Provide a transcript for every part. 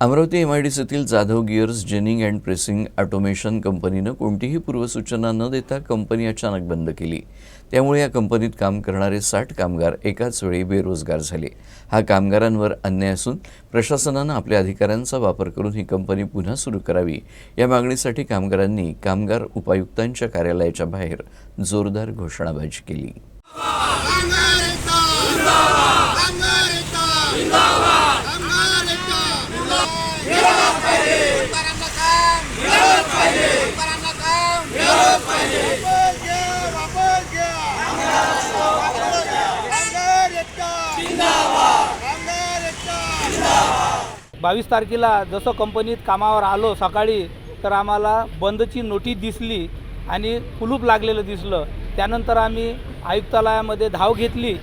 Amravati M I D सीतील Jadhav gears ginning and pressing automation कंपनीनं कोणतीही पूर्वसूचना न देता कंपनी अचानक बंद केली. त्यामुळे या कंपनीत काम करणारे साठ कामगार एकाच वेळी बेरोजगार झाले. हा कामगारांवर अन्याय असून प्रशासनानं आपल्या अधिकारांचा वापर करून ही कंपनी पुन्हा सुरू करावी. या मागणीसाठी कामगारांनी कामगार उपायुक्तांच्या कार्यालयाच्या बाहेर जोरदार घोषणाबाजी केली. बावीस तारखेला जसं कंपनीत कामावर आलो सकाळी तर आम्हाला बंदची नोटीस दिसली आणि कुलूप लागलेलं दिसलं. त्यानंतर आम्ही आयुक्तालयामध्ये धाव घेतली.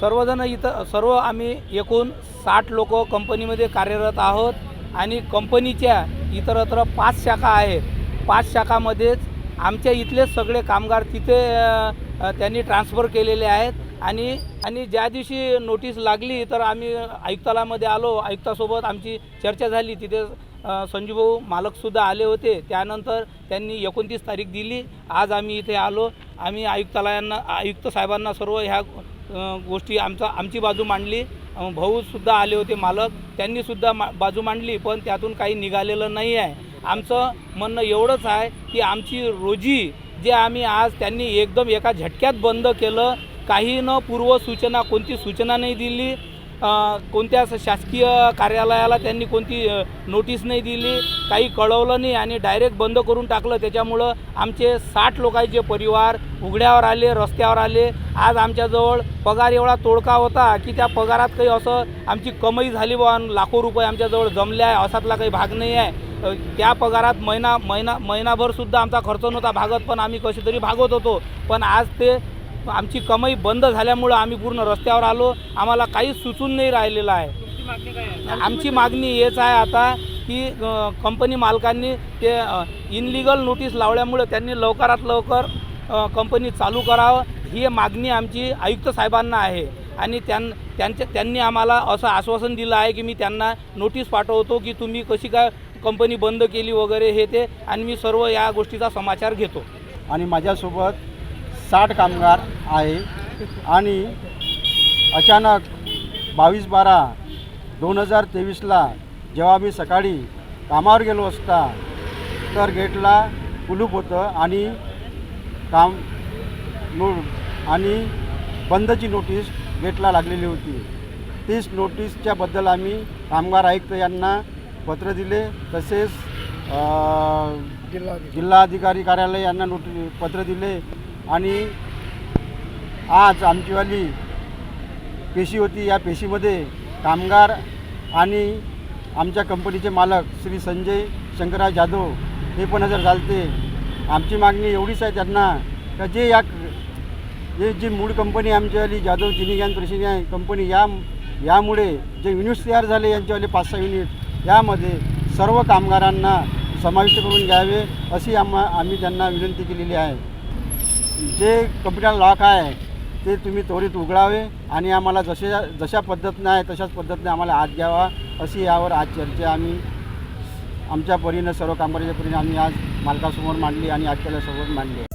सर्वजण इथं सर्व आम्ही एकूण साठ लोक कंपनीमध्ये कार्यरत आहोत आणि कंपनीच्या इतरत्र पाच शाखा आहेत. पाच शाखामध्येच आमच्या इथलेच सगळे कामगार तिथे त्यांनी ट्रान्सफर केलेले आहेत. आणि आणि ज्या दिवशी नोटीस लागली तर आम्ही आयुक्तालयामध्ये आलो. आयुक्तासोबत आमची चर्चा झाली. तिथे संजूभाऊ मालकसुद्धा आले होते. त्यानंतर त्यांनी एकोणतीस तारीख दिली. आज आम्ही इथे आलो. आम्ही आयुक्तालयांना आयुक्त साहेबांना सर्व ह्या गोष्टी आमचा आमची बाजू मांडली. भाऊसुद्धा आले होते मालक. त्यांनीसुद्धा मा बाजू मांडली. पण त्यातून काही निघालेलं नाही आहे. आमचं म्हणणं एवढंच आहे की आमची रोजी जे आम्ही आज त्यांनी एकदम एका झटक्यात बंद केलं काही न पूर्वसूचना कोणती सूचना नाही दिली कोणत्या शासकीय कार्यालयाला त्यांनी कोणती नोटीस नाही दिली काही कळवलं नाही आणि डायरेक्ट बंद करून टाकलं. त्याच्यामुळं आमचे साठ लोकांचे परिवार उघड्यावर आले रस्त्यावर आले आज आमच्याजवळ पगार एवढा तोडका होता की त्या पगारात काही असं आमची कमाई झाली बा लाखो रुपये आमच्याजवळ जमले आहे असातला काही भाग नाही आहे. त्या पगारात महिना महिना महिनाभरसुद्धा आमचा खर्च नव्हता भागत पण आम्ही कसे तरी भागवत होतो. पण आज ते आमची कमाई बंद झाल्यामुळं आम्ही पूर्ण रस्त्यावर आलो. आम्हाला काहीच सुचून नाही राहिलेलं आहे. आमची मागणी हेच आहे आता की कंपनी मालकांनी ते इनलिगल नोटीस लावल्यामुळे त्यांनी लवकरात लवकर कंपनी चालू करावं. ही मागणी आमची आयुक्त साहेबांना आहे. आणि त्यां त्यांच्या त्यांनी आम्हाला असं आश्वासन दिलं आहे की मी त्यांना नोटीस पाठवतो की तुम्ही कशी काय कंपनी बंद केली वगैरे हे ते. आणि मी सर्व या गोष्टीचा समाचार घेतो. आणि माझ्यासोबत साठ कामगार आहे आणि अचानक बावीस बारा दोन हजार तेवीसला जेव्हा मी सकाळी कामावर गेलो असता तर गेटला कुलूप होतं आणि काम नो आणि बंदची नोटीस गेटला लागलेली होती. तीच नोटीसच्याबद्दल आम्ही कामगार आयुक्त यांना पत्र दिले. तसेच जिल्हाधिकारी कार्यालय यांना नोटी पत्र दिले. आणि आज आमचीवाली पेशी होती या पेशीमध्ये कामगार आणि आमच्या कंपनीचे मालक श्री संजय शंकरराव जाधव हे पण हजर झालते. आमची मागणी एवढीच आहे त्यांना का जे या जे जी मूळ कंपनी आमच्यावाली जाधव जिनिंग अँड प्रेसिंग आहे कंपनी या यामुळे जे युनिट्स तयार झाले यांच्यावाले पाच सहा युनिट यामध्ये सर्व कामगारांना समाविष्ट करून घ्यावे अशी आम्हा आम्ही त्यांना विनंती केलेली आहे. जे कम्प्युटर लॉक आहे ते तुम्ही त्वरित उघडावे आणि आम्हाला जसे जशा पद्धतीनं आहे तशाच पद्धतीने आम्हाला आत घ्यावा अशी यावर आज चर्चा आम्ही आमच्या परीनं सर्व कामगाराच्या परीने आम्ही आज मालकासमोर मांडली आणि आजच्यासमोर मांडली.